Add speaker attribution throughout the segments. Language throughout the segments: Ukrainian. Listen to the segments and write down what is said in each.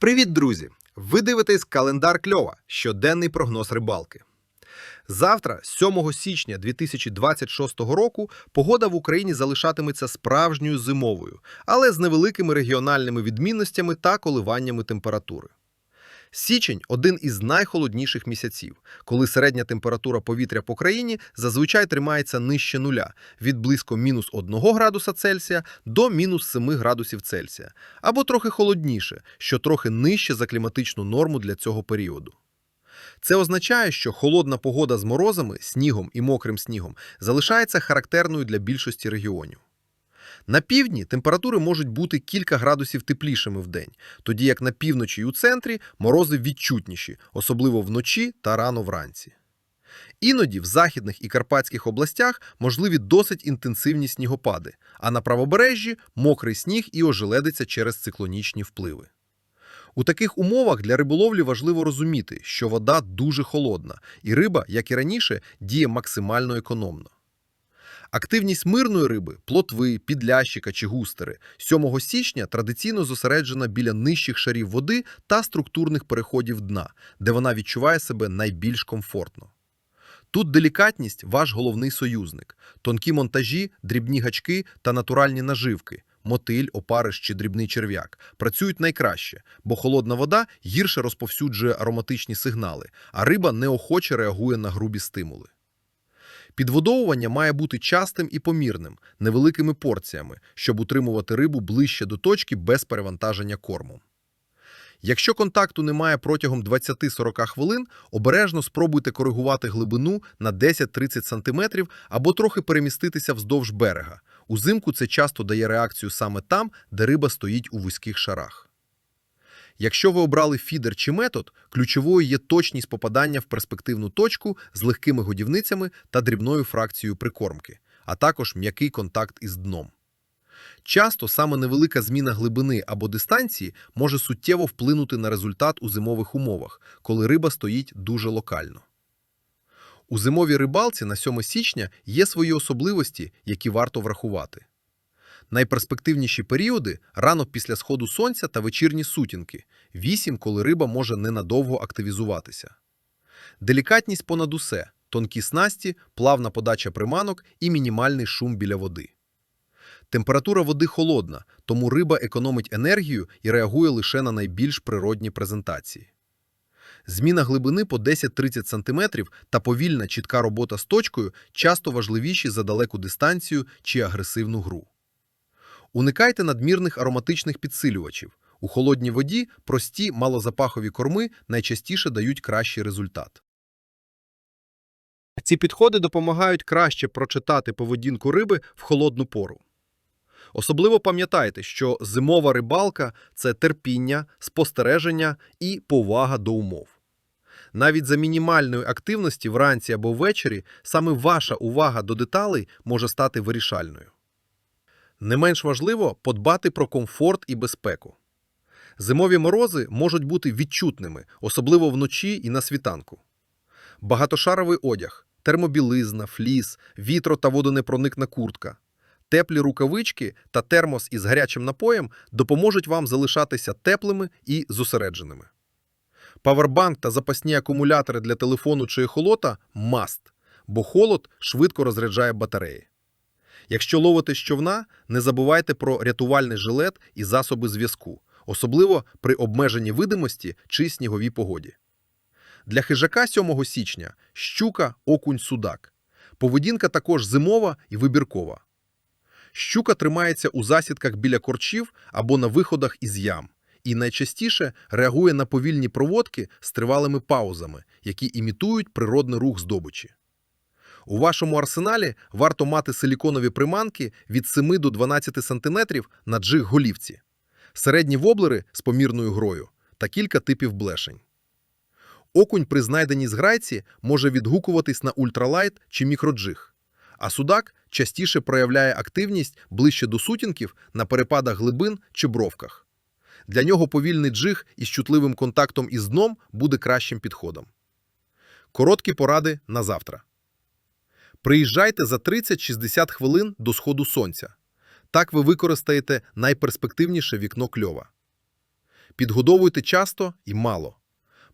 Speaker 1: Привіт, друзі! Ви дивитесь календар кльова, щоденний прогноз рибалки. Завтра, 7 січня 2026 року, погода в Україні залишатиметься справжньою зимовою, але з невеликими регіональними відмінностями та коливаннями температури. Січень один із найхолодніших місяців, коли середня температура повітря по країні зазвичай тримається нижче нуля від близько мінус 1 градуса Цельсія до мінус 7 градусів Цельсія, або трохи холодніше, що трохи нижче за кліматичну норму для цього періоду. Це означає, що холодна погода з морозами, снігом і мокрим снігом залишається характерною для більшості регіонів. На півдні температури можуть бути кілька градусів теплішими в день, тоді як на півночі і у центрі морози відчутніші, особливо вночі та рано вранці. Іноді в західних і карпатських областях можливі досить інтенсивні снігопади, а на правобережжі мокрий сніг і ожеледиться через циклонічні впливи. У таких умовах для риболовлі важливо розуміти, що вода дуже холодна, і риба, як і раніше, діє максимально економно. Активність мирної риби, плотви, підлящика чи густери 7 січня традиційно зосереджена біля нижчих шарів води та структурних переходів дна, де вона відчуває себе найбільш комфортно. Тут делікатність ваш головний союзник, тонкі монтажі, дрібні гачки та натуральні наживки, мотиль, опариш чи дрібний черв'як працюють найкраще, бо холодна вода гірше розповсюджує ароматичні сигнали, а риба неохоче реагує на грубі стимули. Підводовування має бути частим і помірним, невеликими порціями, щоб утримувати рибу ближче до точки без перевантаження кормом. Якщо контакту немає протягом 20-40 хвилин, обережно спробуйте коригувати глибину на 10-30 см або трохи переміститися вздовж берега. Узимку це часто дає реакцію саме там, де риба стоїть у вузьких шарах. Якщо ви обрали фідер чи метод, ключовою є точність попадання в перспективну точку з легкими годівницями та дрібною фракцією прикормки, а також м'який контакт із дном. Часто саме невелика зміна глибини або дистанції може суттєво вплинути на результат у зимових умовах, коли риба стоїть дуже локально. У зимовій рибалці на 7 січня є свої особливості, які варто врахувати. Найперспективніші періоди рано після сходу сонця та вечірні сутінки, 8, коли риба може ненадовго активізуватися. Делікатність понад усе, тонкі снасті, плавна подача приманок і мінімальний шум біля води. Температура води холодна, тому риба економить енергію і реагує лише на найбільш природні презентації. Зміна глибини по 10-30 см та повільна чітка робота з точкою часто важливіші за далеку дистанцію чи агресивну гру. Уникайте надмірних ароматичних підсилювачів. У холодній воді прості малозапахові корми найчастіше дають кращий результат. Ці підходи допомагають краще прочитати поведінку риби в холодну пору. Особливо пам'ятайте, що зимова рибалка це терпіння, спостереження і повага до умов. Навіть за мінімальної активності вранці або ввечері саме ваша увага до деталей може стати вирішальною. Не менш важливо подбати про комфорт і безпеку. Зимові морози можуть бути відчутними, особливо вночі і на світанку. Багатошаровий одяг, термобілизна, фліс, вітро та водонепроникна куртка, теплі рукавички та термос із гарячим напоєм допоможуть вам залишатися теплими і зосередженими. Павербанк та запасні акумулятори для телефону чи ехолота – маст, бо холод швидко розряджає батареї. Якщо ловите з човна, не забувайте про рятувальний жилет і засоби зв'язку, особливо при обмеженні видимості чи сніговій погоді. Для хижака 7 січня щука, окунь, судак. Поведінка також зимова і вибіркова. Щука тримається у засідках біля корчів або на виходах із ям і найчастіше реагує на повільні проводки з тривалими паузами, які імітують природний рух здобичі. У вашому арсеналі варто мати силіконові приманки від 7 до 12 см на джиг голівці, середні воблери з помірною грою та кілька типів блешень. Окунь при знайденій зграйці може відгукуватись на ультралайт чи мікроджиг, а судак частіше проявляє активність ближче до сутінків на перепадах глибин чи бровках. Для нього повільний джиг із чутливим контактом із дном буде кращим підходом. Короткі поради на завтра. Приїжджайте за 30-60 хвилин до сходу сонця. Так ви використаєте найперспективніше вікно кльова. Підгодовуйте часто і мало.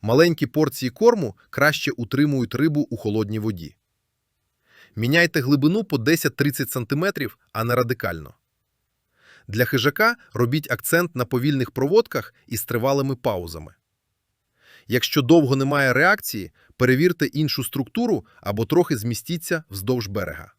Speaker 1: Маленькі порції корму краще утримують рибу у холодній воді. Міняйте глибину по 10-30 см, а не радикально. Для хижака робіть акцент на повільних проводках із тривалими паузами. Якщо довго немає реакції, перевірте іншу структуру або трохи змістіться вздовж берега.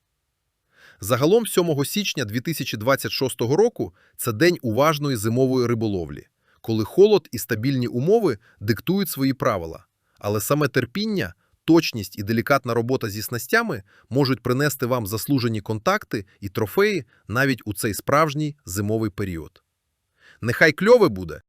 Speaker 1: Загалом 7 січня 2026 року це день уважної зимової риболовлі, коли холод і стабільні умови диктують свої правила. Але саме терпіння, точність і делікатна робота зі снастями можуть принести вам заслужені контакти і трофеї навіть у цей справжній зимовий період. Нехай кльове буде,